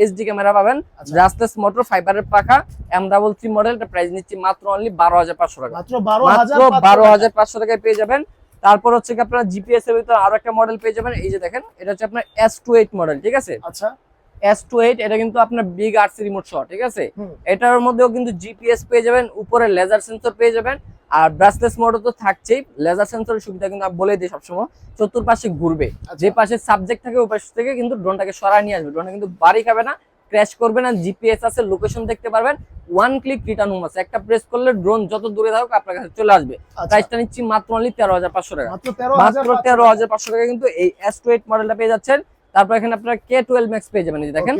HD camera পাবেন রাস্তেস মোটর ফাইবারের পাখা M double three model price নিচ্ছি মাত্র অনলি বারো হাজার পাঁচশো টাকা। মাত্র বারো হাজার বারো হাজার পাঁচশো টাকায় পেয়ে যাবেন। তারপর হচ্ছে কি আপনার জিপিএস এর ভিতরে আরও একটা মডেল পেয়ে যাবেন এই যে দেখেন এটা হচ্ছে আপনার এস টু এইট মডেল ঠিক আছে? আচ্ছা। এস টু এইট এটা কিন্তু আপনার বিগ আরসি রিমোট সহ ঠিক আছে? এটার মধ্যেও কিন্তু জিপিএস পেয়ে যাবেন উপরে লেজার সেন্সর পেয়ে যাবেন আর ব্রাসলেস মোডও তো থাকছেই লেজার সেন্সরের সুবিধা কিন্তু আমি বলে দিই সবসময় চতুর্পাশে ঘুরবে। আচ্ছা। যে পাশে সাবজেক্ট থাকে ওই পাশ থেকে কিন্তু ড্রোনটাকে সরায় নিয়ে আসবে ড্রোনটা কিন্তু বাড়ি খাবে না ক্র্যাশ করবে না জিপিএস আছে লোকেশন দেখতে পারবেন ওয়ান ক্লিক রিটার্ন হোম আছে একটা প্রেস করলে ড্রোন যত দূরে থাকুক আপনার কাছে চলে আসবে। আচ্ছা। প্রাইসটা নিচ্ছি মাত্র অনলি তেরো হাজার পাঁচশো টাকা। মাত্র তেরো হাজার পাঁচশো টাকা। কিন্তু এই এস টু এইট মডেলটা পেয়ে যাচ্ছেন। তারপর এখানে আপনার কে টুয়েলভ ম্যাক্স পেয়ে যাবেন এই দেখেন।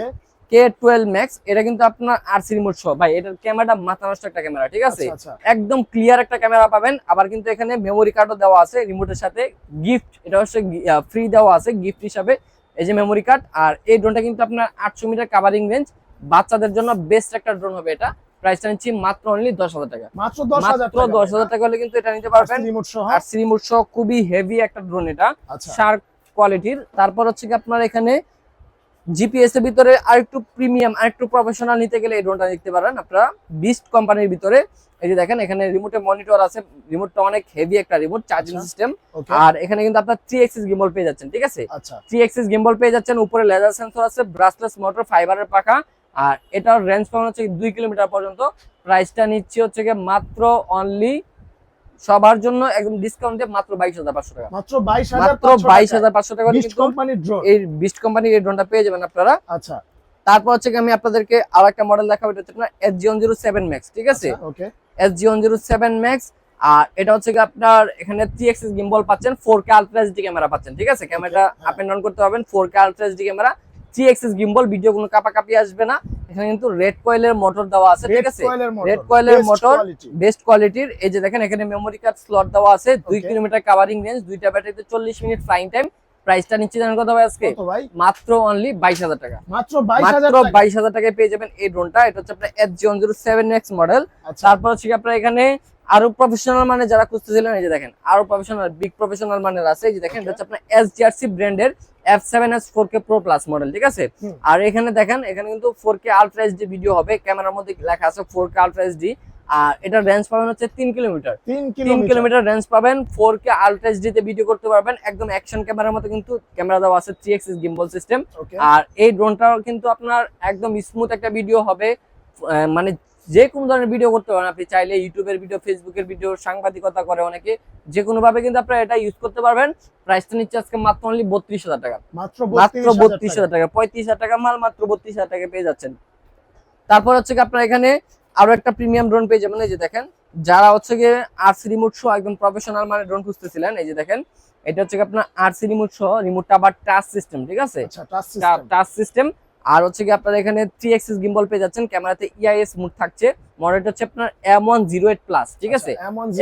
কে টুয়েলভ ম্যাক্স এটা কিন্তু আপনার আরসি রিমোট সহ। ভাই এটার ক্যামেরাটা মাথা নষ্ট একটা ক্যামেরা ঠিক আছে? আচ্ছা একদম ক্লিয়ার একটা ক্যামেরা পাবেন। আবার কিন্তু এখানে মেমোরি কার্ডও দেওয়া আছে রিমোটের সাথে। গিফট এটা হচ্ছে ফ্রি দেওয়া আছে গিফট হিসাবে। এই যে মেমোরি কার্ড আর এই ড্রোনটা কিন্তু আপনার আটশো মিটার কাভারিং রেঞ্জ বাচ্চাদের জন্য বেস্ট একটা ড্রোন হবে এটা। প্রাইসটা নিচ্ছি মাত্র অনলি দশ হাজার টাকা। মাত্র দশ হাজার টাকা হলে কিন্তু এটা নিতে পারবেন। রিমোট সহ। আর শ্রীমুট সহ খুবই হেভি একটা ড্রোন এটা। আচ্ছা। শার্ক কোয়ালিটির তারপর হচ্ছে কি আপনার এখানে জিপিএস এর ভিতরে আরেকটু প্রিমিয়াম আরেকটু প্রফেশনাল নিতে গেলে এই ড্রোনটা দেখতে পারেন আপনারা। বিস্ট কোম্পানির ভিতরে। এই যে দেখেন এখানে রিমোটে মনিটর আছে। রিমোটটা অনেক হেভি একটা রিমোট চার্জিং। সিস্টেম আর এখানে কিন্তু আপনার থ্রি এক্সিস গিম্বল পেয়ে যাচ্ছেন ঠিক আছে? আচ্ছা। থ্রি এক্সিস গিম্বল পেয়ে যাচ্ছেন। উপরে লেজার সেন্সর আছে ব্রাসলেস মোটর ফাইবারের পাখা। আর এটার রেঞ্জ পাবেন হচ্ছে দুই কিলোমিটার পর্যন্ত। প্রাইসটা নিচ্ছি হচ্ছে মাত্র অনলি সবার জন্য একদম ডিসকাউন্টে মাত্র বাইশ হাজার পাঁচশো টাকা। মাত্র বাইশ হাজার মাত্র বাইশ হাজার পাঁচশো টাকা এই বিস্ট কোম্পানির এই ড্রোনটা পেয়ে যাবেন আপনারা। আচ্ছা। তারপর হচ্ছে আমি আপনাদেরকে আর একটা মডেল দেখাবো এটা হচ্ছে আপনার S G one zero seven max ঠিক আছে? Okay S G one zero seven max আর এটা হচ্ছে কি আপনার এখানে থ্রি এক্সিস গিম্বল পাচ্ছেন ফোর কে আলট্রা ক্যামেরা পাচ্ছেন ঠিক আছে? ক্যামেরাটা। আপ এন্ড ডাউন করতে পারবেন four K ultra camera three axis gimbal video কোনো কাপাকাপি আসবে না। এখানে কিন্তু রেড কয়েলের মোটর দেওয়া আছে ঠিক আছে? রেড কয়েলের মোটর বেস্ট কোয়ালিটির এই যে দেখেন এখানে মেমোরি কার্ড স্লট দেওয়া আছে দুই কিলোমিটার কাভারিং রেঞ্জ দুইটা ব্যাটারিতে চল্লিশ মিনিট ফ্লাইং টাইম প্রাইসটা নিচ্ছে জানেন কত ভাই আজকে? মাত্র অনলি বাইশ হাজার টাকা। মাত্র বাইশ হাজার টাকায় পেয়ে যাবেন এই ড্রোনটা এটা হচ্ছে আপনার S G one zero seven X model তারপর হচ্ছে আপনার এখানে আরও প্রফেশনাল মানে যারা খুঁজতেছিলেন এই যে দেখেন আরও প্রফেশনাল বিগ প্রফেশনাল মানের আছে। এই যে দেখেন এটা হচ্ছে আপনার এস জিআরসি ব্র্যান্ডের F seven S four K pro plus model ঠিক আছে? আর এখানে দেখেন এখানে কিন্তু four K ultra HD video হবে। ক্যামেরার মধ্যে লেখা আছে ফোর কে আলট্রা এইচডি আর এটার রেঞ্জ পাবেন হচ্ছে তিন কিলোমিটার। তিন কিলোমিটার। রেঞ্জ পাবেন। ফোর কে আলট্রা তে ভিডিও করতে পারবেন। একদম অ্যাকশন ক্যামেরার মতো কিন্তু ক্যামেরা দেওয়া আছে থ্রি এক্সিস গিম্বল সিস্টেম আর এই ড্রোনটাও কিন্তু আপনার একদম স্মুথ একটা ভিডিও হবে। মানে যে কোনো ধরনের ভিডিও করতে পারেন। আপনি চাইলে ইউটিউবের ভিডিও ফেসবুকের ভিডিও সাংবাদিকতা করে অনেকে। যে কোনো ভাবে কিন্তু আপনারা এটা ইউজ করতে পারবেন। প্রাইসটা নিচ্ছে আজকে মাত্র অনলি বত্রিশ হাজার টাকা। মাত্র বত্রিশ হাজার টাকা। পঁয়ত্রিশ হাজার টাকা মাল মাত্র বত্রিশ হাজার টাকা পেয়ে যাচ্ছেন। তারপর হচ্ছে কি আপনার এখানে আরও একটা প্রিমিয়াম ড্রোন পেয়ে যাবেন। এই যে দেখেন যারা হচ্ছে গিয়ে আরসি রিমোট সহ একদম প্রফেশনাল মানে ড্রোন খুঁজতেছিলেন এই যে দেখেন এটা হচ্ছে কি আপনার আরসি রিমোট সহ রিমোটটা আবার টাচ সিস্টেম ঠিক আছে? আচ্ছা টাচ সিস্টেম টাচ সিস্টেম আর হচ্ছে কি আপনার এখানে থ্রি এক্সিস গিম্বল পেয়ে যাচ্ছেন ক্যামেরাতে ইআইএস মুড থাকছে মডেলটা হচ্ছে আপনার M one zero eight plus ঠিক আছে?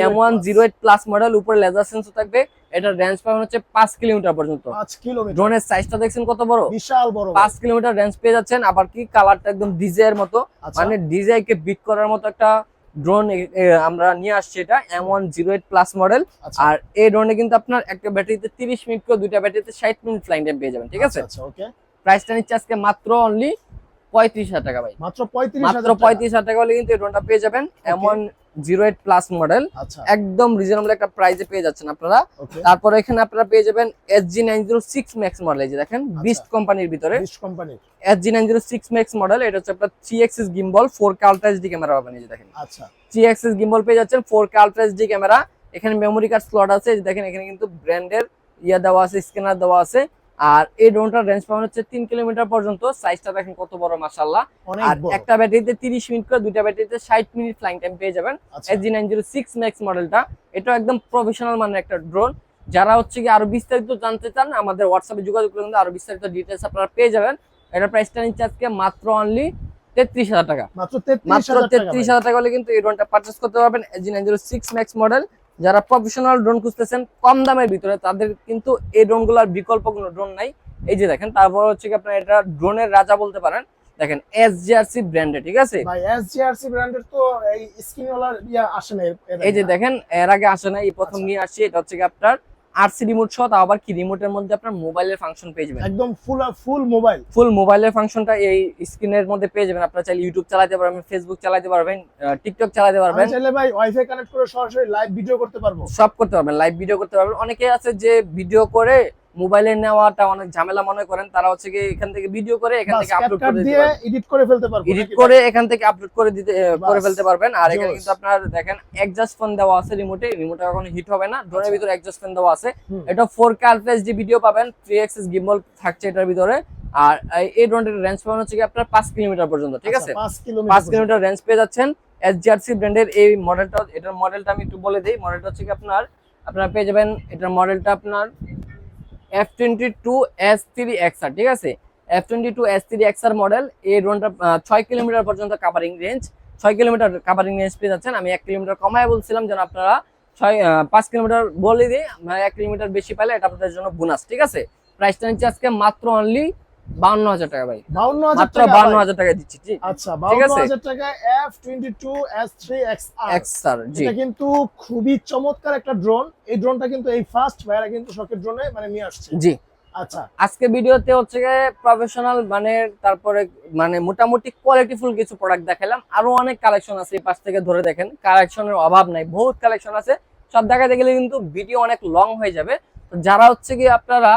M one zero eight plus model উপরে লেজার সেন্সর থাকবে এটার রেঞ্জ পাবেন হচ্ছে পাঁচ কিলোমিটার পর্যন্ত। ড্রোনের সাইজটা দেখছেন কত বড়? বিশাল বড় পাঁচ কিলোমিটার রেঞ্জ পেয়ে যাচ্ছেন আবার কি কালারটা একদম ডিজে এর মতো? আচ্ছা। মানে ডিজে কে বিট করার মতো একটা ড্রোন আমরা নিয়ে আসছি এটা M one zero eight plus model আচ্ছা। আর এই ড্রোনে কিন্তু আপনার একটা ব্যাটারিতে তিরিশ মিনিট করে দুইটা ব্যাটারিতে ষাট মিনিট ফ্লাইং টাইম পেয়ে যাবেন ঠিক আছে? আচ্ছা ওকে প্রাইসটা নিচ্ছে আজকে মাত্র অনলি পঁয়ত্রিশ হাজার টাকা ভাই। মাত্র পঁয়ত্রিশ মাত্র পঁয়ত্রিশ হাজার টাকা হলে কিন্তু এই ড্রোনটা পেয়ে যাবেন এমন জিরো এইট প্লাস মডেল আচ্ছা। একদম রিজনেবল একটা প্রাইসে পেয়ে যাচ্ছেন আপনারা। তারপরে এখানে আপনারা পেয়ে যাবেন S G nine zero six max model এই যে দেখেন আচ্ছা। বিস্ট কোম্পানির ভিতরে। S G nine zero six max model এটা হচ্ছে আপনার three axis gimbal four K ultra HD camera পাবেন এই যে দেখেন। আচ্ছা। থ্রি এক্সিস গিম্বল পেয়ে যাচ্ছেন four K ultra HD camera এখানে মেমোরি কার্ড স্লট আছে দেখেন এখানে কিন্তু ব্র্যান্ডের ইয়া দেওয়া আছে স্ক্যানার দেওয়া আছে। আর এই ড্রোনটার রেঞ্জ পাবেন হচ্ছে তিন কিলোমিটার পর্যন্ত। সাইজটা দেখেন কত বড় মাসাল্লাহ আর একটা ব্যাটারিতে তিরিশ মিনিট করে দুইটা ব্যাটারিতে ষাট মিনিট ফ্লাইং টাইম পেয়ে যাবেন। S G nine zero six max মডেলটা এটা একদম প্রফেশনাল মানের একটা ড্রোন যারা হচ্ছে কি আরও বিস্তারিত জানতে চান আমাদের হোয়াটসঅ্যাপে যোগাযোগ করে কিন্তু আরও বিস্তারিত ডিটেলস আপনারা পেয়ে যাবেন। এটার প্রাইসটা নিচ্ছে আজকে মাত্র অনলি তেত্রিশ হাজার টাকা। মাত্র তেত্রিশ হাজার টাকা হলে কিন্তু এই ড্রোনটা পারচেস করতে পারবেন S G nine zero six max model যারা প্রফেশনাল ড্রোন খুঁজতেছেন কম দামের ভিতরে তাদের কিন্তু এই ড্রোনগুলোর বিকল্প কোনো ড্রোন নাই। এই যে দেখেন তারপর হচ্ছে কি আপনার এটা ড্রোনের রাজা বলতে পারেন। দেখেন এসজিআরসি ব্র্যান্ডে ঠিক আছে? ভাই এসজিআরসি ব্র্যান্ডের তো এই স্ক্রিনওয়ালা ইয়া আসে না এই যে দেখেন এর আগে আসে না এই প্রথম আচ্ছা। নিয়ে আসছি এটা হচ্ছে কি আপনার আরসি রিমোট সহ তাও আবার কি? রিমোটের মধ্যে আপনার মোবাইলের ফাংশন পেয়ে যাবেন। একদম ফুল ফুল মোবাইল ফুল মোবাইলের ফাংশনটা এই স্ক্রিনের মধ্যে পেয়ে যাবেন। আপনারা চাইলে ইউটিউব চালাতে পারবেন ফেসবুক চালাতে পারবেন টিকটক চালাতে পারবেন। চাইলে ভাই ওয়াইফাই কানেক্ট করে সরাসরি লাইভ ভিডিও করতে পারব। সব করতে পারবেন লাইভ ভিডিও করতে পারবেন। অনেকে আছে যে ভিডিও করে মোবাইলে নেওয়াটা অনেক ঝামেলা মনে করেন তারা হচ্ছে কি এখান থেকে ভিডিও করে এখান থেকে আপলোড করে দিয়ে এডিট করে ফেলতে পারব এডিট করে এখান থেকে আপলোড করে দিতে করে ফেলতে পারবেন। আর এখানে কিন্তু আপনার দেখেন এক্সজাস্ট ফোন দেওয়া আছে রিমোটে রিমোটে কখনো হিট হবে না। ড্রোনের আচ্ছা। ভিতরে এক্সজাস্ট ফোন দেওয়া আছে। এটা four K ultra HD video পাবেন। থ্রি এক্সিস গিম্বল থাকছে এটার ভিতরে। আর এই- ড্রোনটির রেঞ্জ পাবেন হচ্ছে কি আপনার পাঁচ কিলোমিটার পর্যন্ত ঠিক আচ্ছা, আছে? পাঁচ কিলোমিটার পাঁচ কিলোমিটার রেঞ্জ পেয়ে যাচ্ছেন এসজিআরসি ব্র্যান্ডের এই মডেলটা এটার মডেলটা আমি একটু বলে দিই। মডেলটা হচ্ছে কি আপনার আপনারা পেয়ে যাবেন। এটার মডেলটা আপনার F twenty two S three XR ঠিক আছে? F twenty two S three XR model এই ড্রোনটা ছয় কিলোমিটার পর্যন্ত কাভারিং রেঞ্জ ছয় কিলোমিটার কাভারিং রেঞ্জ পেয়ে যাচ্ছেন। আমি এক কিলোমিটার কমায় বলছিলাম যেন আপনারা ছয় পাঁচ কিলোমিটার বলে দিই মানে এক কিলোমিটার বেশি পাইলে এটা আপনাদের জন্য বোনাস ঠিক আছে? প্রাইসটা নিচ্ছে আজকে মাত্র অনলি বাউন্ন হাজার টাকা ভাই। বাউন্ন হাজার টাকা বাউন্ন হাজার টাকা দিচ্ছি আচ্ছা বাউন্ন হাজার টাকা F twenty two S three X R এটা কিন্তু খুবই চমৎকার একটা ড্রোন এই ড্রোনটা কিন্তু এই ফার্স্ট ভাইরা কিন্তু শখের ড্রোনে মানে নিয়ে আসছে। জি। আচ্ছা। আজকে ভিডিওতে হচ্ছে গিয়ে প্রফেশনাল মানে তারপরে মানে মোটামুটি কোয়ালিটিফুল কিছু প্রোডাক্ট দেখালাম। আরও অনেক কালেকশন আছে এই পাশ থেকে ধরে দেখেন। কালেকশনের অভাব নাই বহুত কালেকশন আছে। সব দেখাতে গেলে কিন্তু ভিডিও অনেক লং হয়ে যাবে। তো যারা হচ্ছে কি আপনারা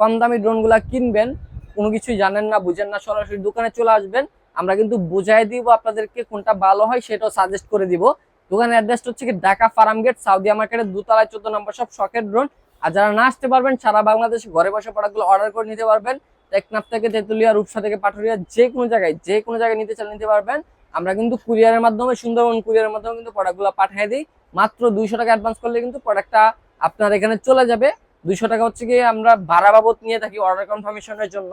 কম দামি ড্রোনগুলা কিনবেন কোনো কিছুই জানেন না, বুঝেন না, সরাসরি দোকানে চলে আসবেন। আমরা কিন্তু বুঝাই দিব আপনাদেরকে কোনটা ভালো হয়, সেটাও সাজেস্ট করে দিব। দোকানের অ্যাড্রেসটা হচ্ছে কি ঢাকা ফার্ম গেট সাউদিয়া মার্কেটের দুতলায় চোদ্দ নম্বর সব শখের ড্রোন আর যারা না আসতে পারবেন, সারা বাংলাদেশে ঘরে বসে প্রোডাক্টগুলো অর্ডার করে নিতে পারবেন। টেকনাফ থেকে তেতুলিয়া, রূপসা থেকে পাটুরিয়া যে কোনো জায়গায়, যে কোনো জায়গায় নিতে চাইলে নিতে পারবেন। আমরা কিন্তু কুরিয়ারের মাধ্যমে, সুন্দরবন কুরিয়ারের মাধ্যমে কিন্তু প্রোডাক্টগুলো পাঠিয়ে দিই। মাত্র দুইশো টাকা অ্যাডভান্স করলে কিন্তু প্রোডাক্টটা আপনার এখানে চলে যাবে। দুইশো টাকা হচ্ছে গিয়ে আমরা ভাড়া বাবদ নিয়ে থাকি অর্ডার কনফার্মেশনের জন্য।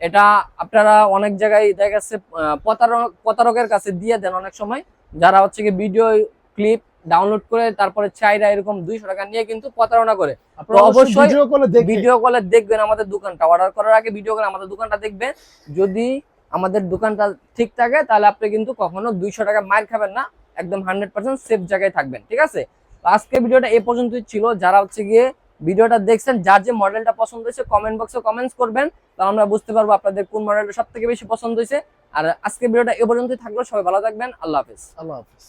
এটা আপনারা অনেক জায়গায় দেখা যাচ্ছে প্রতারক প্রতারকের কাছে দিয়ে দেন অনেক সময়। যারা হচ্ছে কি ভিডিও ক্লিপ ডাউনলোড করে তারপরে চাইরা এরকম দুইশো টাকা নিয়ে কিন্তু প্রতারণা করে। অবশ্যই ভিডিও কলে দেখবেন। আমাদের দোকানটা। অর্ডার করার আগে ভিডিও কলে আমাদের দোকানটা দেখবেন। যদি আমাদের দোকানটা ঠিক থাকে তাহলে আপনি কিন্তু কখনো দুইশো টাকা মার খাবেন না। একদম হান্ড্রেড পার্সেন্ট সেফ জায়গায় থাকবেন ঠিক আছে? আজকে ভিডিওটা এ পর্যন্তই ছিল। যারা হচ্ছে গিয়ে ভিডিওটা দেখছেন, যার যে মডেলটা পছন্দ হয়েছে কমেন্ট বক্সে কমেন্টস করবেন, তাহলে আমরা বুঝতে পারব আপনাদের কোন মডেলটা সব থেকে বেশি পছন্দ হয়েছে। আর আজকে ভিডিওটা এ পর্যন্তই থাকল, সবাই ভালো থাকবেন, আল্লাহ হাফিজ। আল্লাহ হাফিজ।